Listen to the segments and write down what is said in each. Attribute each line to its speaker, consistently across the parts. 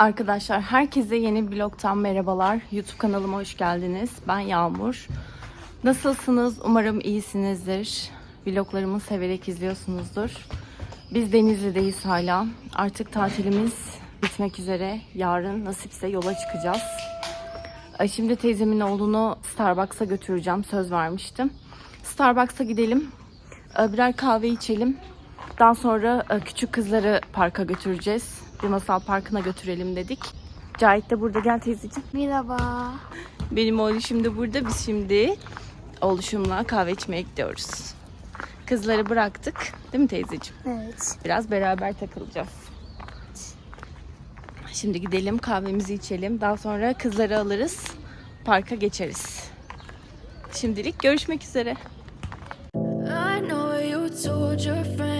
Speaker 1: Arkadaşlar herkese yeni bir vlogtan merhabalar. YouTube kanalıma hoş geldiniz. Ben Yağmur. Nasılsınız? Umarım iyisinizdir. Vloglarımı severek izliyorsunuzdur. Biz Denizli'deyiz hala. Artık tatilimiz bitmek üzere. Yarın nasipse yola çıkacağız. Şimdi teyzemin oğlunu Starbucks'a götüreceğim. Söz vermiştim. Starbucks'a gidelim. Ee, Birer kahve içelim. Daha sonra e, küçük kızları parka götüreceğiz. Bir masal parkına götürelim dedik. Cahit de burada. Gel teyzeciğim.
Speaker 2: Merhaba.
Speaker 1: Benim oğluşum da burada. Biz şimdi oğluşumla kahve içmeye gidiyoruz. Kızları bıraktık. Değil mi teyzeciğim?
Speaker 2: Evet.
Speaker 1: Biraz beraber takılacağız. Şimdi gidelim kahvemizi içelim. Daha sonra kızları alırız. Parka geçeriz. Şimdilik görüşmek üzere.
Speaker 3: I know you told your friend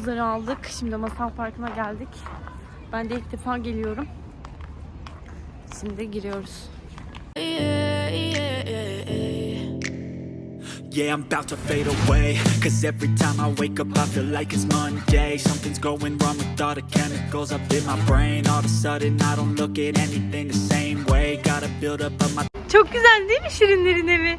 Speaker 1: Kızları aldık. Şimdi masal parkına geldik. Ben de ilk defa geliyorum. Şimdi giriyoruz.
Speaker 3: Yeah, yeah, yeah.
Speaker 4: Yeah, I'm about to fade away Cause every time I wake up I feel like it's Monday Something's going wrong with all the chemicals up in my brain All of a sudden I don't look at anything the same way Gotta build up of my
Speaker 1: Çok güzel değil mi Şirinlerin evi?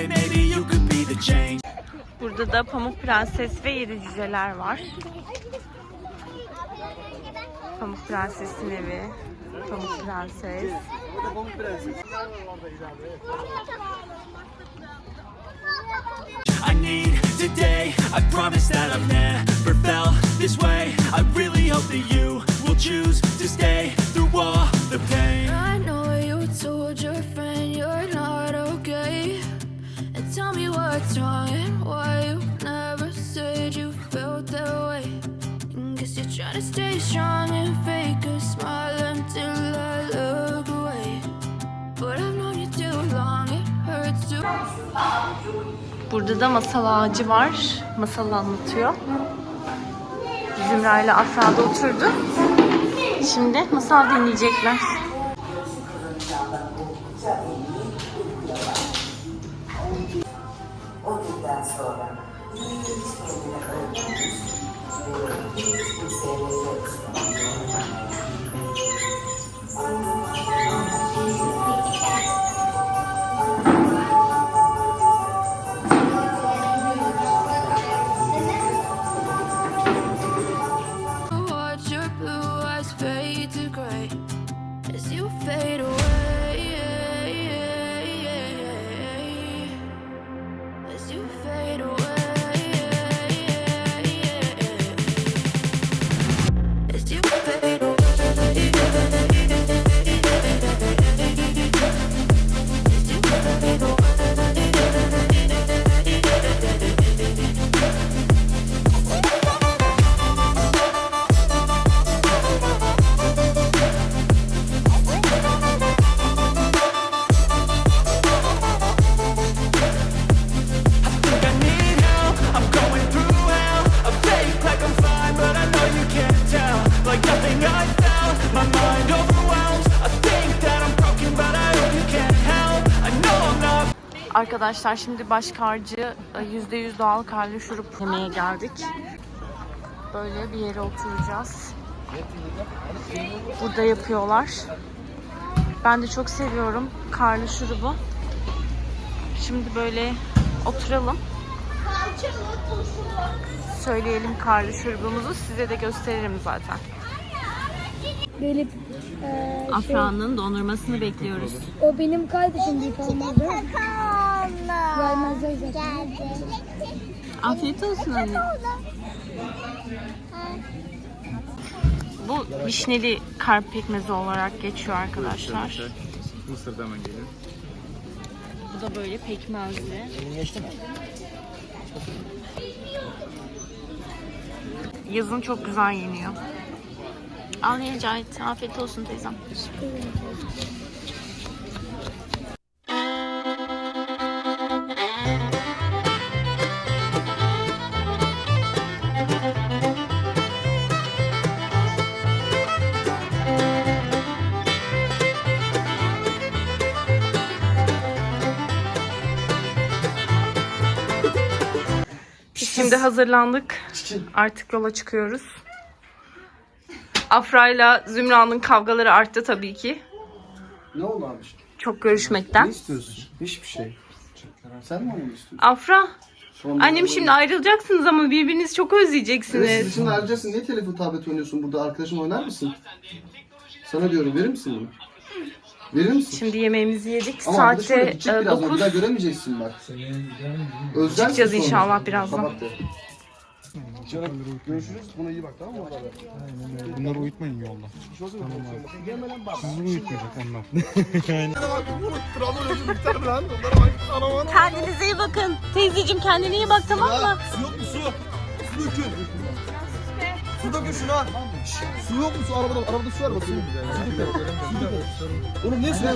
Speaker 1: Burada da Pamuk Prenses ve Yedi Cüceler var. Pamuk Prenses'in evi. Pamuk Prenses.
Speaker 4: I need today. I promise that I've never felt this way. I really hope that you will choose to stay through all the pain.
Speaker 3: I know you told your friend you're not okay. And tell me what's wrong and why trying to stay strong and fake a smile until I look away. But I've known you too long, it hurts to.
Speaker 1: Burada da masal ağacı var. Masal anlatıyor. Zümra ile Afra da oturdu. Şimdi masal dinleyecekler.
Speaker 5: O günden sonra
Speaker 4: por, por sua, sua, sua, sua, sua, sua, sua.
Speaker 1: Arkadaşlar şimdi başkarcı %100 doğal karlı şurup yemeye geldik. Böyle bir yere oturacağız. Burada yapıyorlar. Ben de çok seviyorum karlı şurubu. Şimdi böyle oturalım. Söyleyelim karlı şurubumuzu size de gösteririm zaten.
Speaker 2: Böyle e, şey,
Speaker 1: Afra'nın dondurmasını bekliyoruz.
Speaker 2: o benim kardeşim değil mi? Gelmezler zaten.
Speaker 1: Afiyet olsun anne. Bu vişneli karp pekmezi olarak geçiyor arkadaşlar.
Speaker 6: Mısır'da hemen geliyor.
Speaker 1: Bu da böyle pekmezli. Yazın çok güzel yeniyor. Al. Afiyet olsun teyzem. Şimdi hazırlandık. Artık yola çıkıyoruz. Afra'yla Zümra'nın kavgaları arttı tabii ki.
Speaker 7: Ne oldu abi?
Speaker 1: Çok görüşmekten.
Speaker 7: Ne istiyorsun? Hiçbir şey. Sen mi onu istiyorsun?
Speaker 1: Afra,
Speaker 7: Sonra
Speaker 1: annem şimdi ayrılacaksınız ama birbirinizi çok
Speaker 7: Evet,
Speaker 1: özleyeceksiniz.
Speaker 7: siz şimdi ayrıcaksın. Niye telefon tablet oynuyorsun burada? Arkadaşım oynar mısın? Sana diyorum verir misin bunu? Verir misin?
Speaker 1: Şimdi yemeğimizi yedik.
Speaker 7: Ama
Speaker 1: Saate
Speaker 7: gidecek birazdan. Bir
Speaker 1: 9.
Speaker 7: daha göremeyeceksin bak. Özler
Speaker 1: Çıkacağız inşallah
Speaker 7: de. Görüşürüz. Buna iyi bak tamam mı?
Speaker 6: Bunları uyutmayın yolda. Sizi uyutmayacak onlar.
Speaker 1: Kendinize iyi bakın. Teyzeciğim kendine iyi bak tamam mı?
Speaker 7: Su yok mu su? Su dökün. Su dökün şuna. Su yok mu su? Arabada, arabada su var bak. Su dökün. Su dökün. Oğlum ne su ya?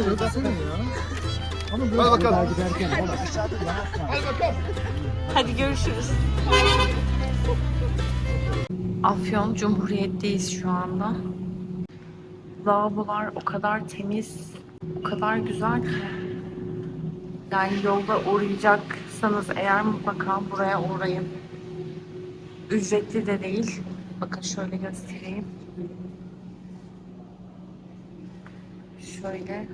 Speaker 7: Hadi bakalım. Hadi bakalım.
Speaker 1: Hadi görüşürüz. Afyon Cumhuriyet'teyiz şu anda. Lavabolar o kadar temiz, o kadar güzel ki. Yani yolda uğrayacaksanız eğer mutlaka buraya uğrayın. Ücretli de değil. Bakın şöyle göstereyim. Şöyle.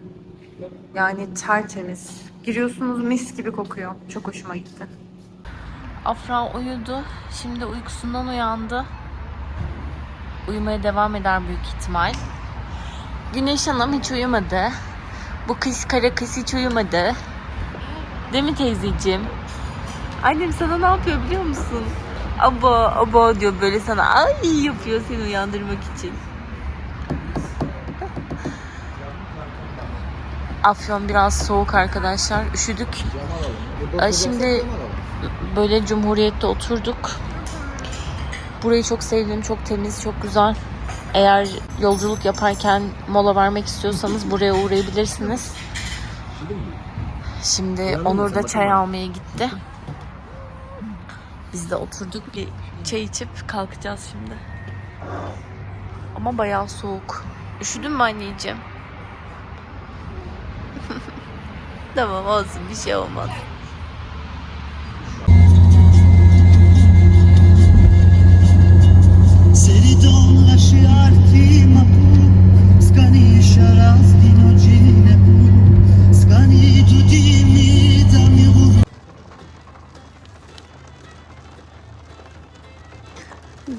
Speaker 1: Yani tertemiz. Giriyorsunuz mis gibi kokuyor. Çok hoşuma gitti. Afra uyudu. Şimdi uykusundan uyandı. Uyumaya devam eder büyük ihtimal. Güneş Hanım hiç uyumadı. Bu kız kara kız hiç uyumadı. Değil mi teyzeciğim? Annem sana ne yapıyor biliyor musun? Aba aba diyor böyle sana ay yapıyor seni uyandırmak için. Afyon biraz soğuk arkadaşlar. Üşüdük. Şimdi böyle Cumhuriyet'te oturduk. Burayı çok sevdim. Çok temiz, çok güzel. Eğer yolculuk yaparken mola vermek istiyorsanız buraya uğrayabilirsiniz. Şimdi Onur da çay almaya gitti. Biz de oturduk bir çay içip kalkacağız şimdi. Ama bayağı soğuk. Üşüdün mü anneciğim? tamam olsun bir şey olmaz.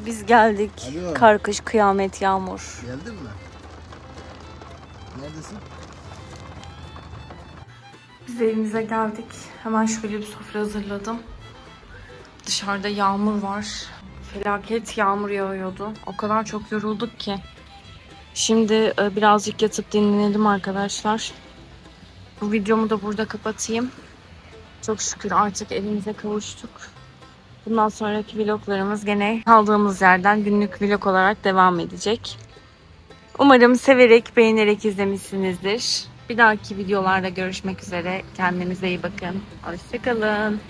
Speaker 1: Biz geldik.
Speaker 7: Alo.
Speaker 1: Karkış, kıyamet, yağmur.
Speaker 7: Geldin mi? Neredesin?
Speaker 1: Biz evimize geldik. Hemen şöyle bir sofra hazırladım. Dışarıda yağmur var. Felaket yağmur yağıyordu. O kadar çok yorulduk ki. Şimdi e, birazcık yatıp dinlenelim arkadaşlar. Bu videomu da burada kapatayım. Çok şükür artık evimize kavuştuk. Bundan sonraki vloglarımız gene kaldığımız yerden günlük vlog olarak devam edecek. Umarım severek, beğenerek izlemişsinizdir. Bir dahaki videolarda görüşmek üzere. Kendinize iyi bakın. Hoşçakalın.